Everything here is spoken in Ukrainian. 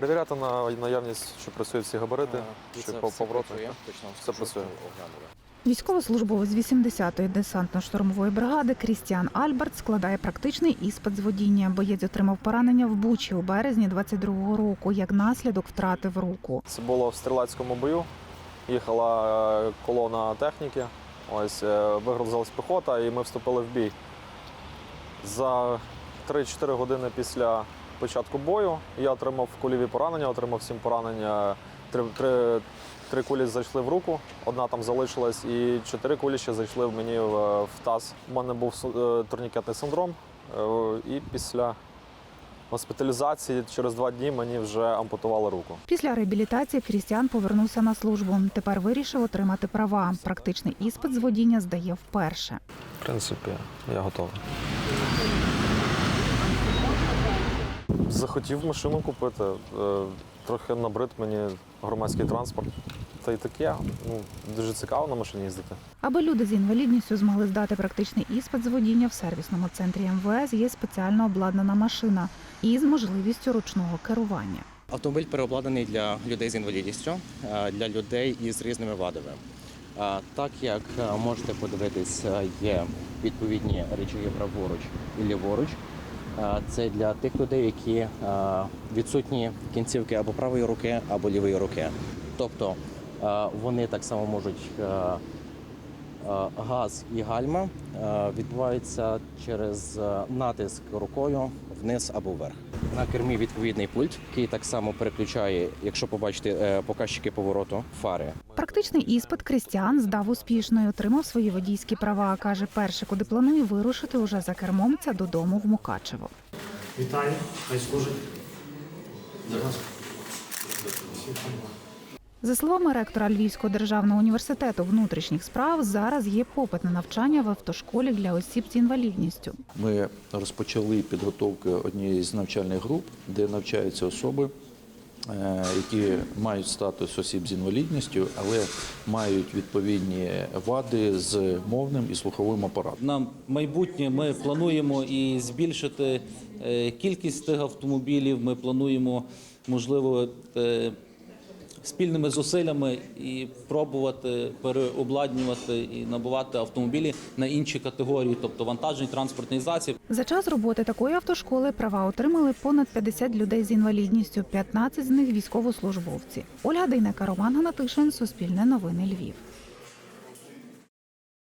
Перевіряти на наявність, що працюють всі габарити, чи це по все повороту. працює, Все працює. оглянули. Військовослужбовець 80-ї десантно-штурмової бригади Крістіан Альберт складає практичний іспит з водіння. Боєць отримав поранення в Бучі у березні 22-го року. Як наслідок втратив руку. Це було в стрілецькому бою. Їхала е, колона техніки. Ось е, вигрузилась піхота, і ми вступили в бій. За 3-4 години після початку бою я отримав кульові поранення, отримав сім поранення. Три, три, три кулі зайшли в руку, одна там залишилась, і чотири кулі ще зайшли в мені в, в таз. У мене був е, турнікетний синдром, е, і після госпіталізації через два дні мені вже ампутували руку. Після реабілітації Крістіан повернувся на службу. Тепер вирішив отримати права. Практичний іспит з водіння здає вперше. В принципі, я готовий. Захотів машину купити. е, Трохи набрид мені громадський транспорт. Та й таке. Ну, дуже цікаво на машині їздити. Аби люди з інвалідністю змогли здати практичний іспит з водіння в сервісному центрі МВС, є спеціально обладнана машина із можливістю ручного керування. Автомобіль переобладнаний для людей з інвалідністю, е, для людей із різними вадами. Е, Так як можете подивитись, є відповідні речаги праворуч і ліворуч. Е, Це для тих людей, які е, відсутні кінцівки або правої руки, або лівої руки. Тобто е, вони так само можуть газ і гальма е, відбуваються через е, натиск рукою вниз або вверх. На кермі відповідний пульт, який так само переключає, якщо побачите е, показчики повороту, фари. Практичний іспит Крістіан здав успішно і отримав свої водійські права. каже, перше, куди планує вирушити уже за кермом, це додому в Мукачево. Вітаю, хай служить. За словами ректора Львівського державного університету внутрішніх справ, зараз є попит на навчання в автошколі для осіб з інвалідністю. Ми розпочали підготовку однієї з навчальних груп, де навчаються особи, е, які мають статус осіб з інвалідністю, але мають відповідні вади з мовним і слуховим апаратом. На майбутнє ми плануємо і збільшити е, кількість тих автомобілів. Ми плануємо, можливо, е, спільними зусиллями і пробувати переобладнювати і набувати автомобілі на інші категорії, тобто вантажний транспортний засіб. За час роботи такої автошколи права отримали понад 50 людей з інвалідністю, 15 з них військовослужбовці. Ольга Дейнека, Роман Гнатишин, Суспільне новини Львів.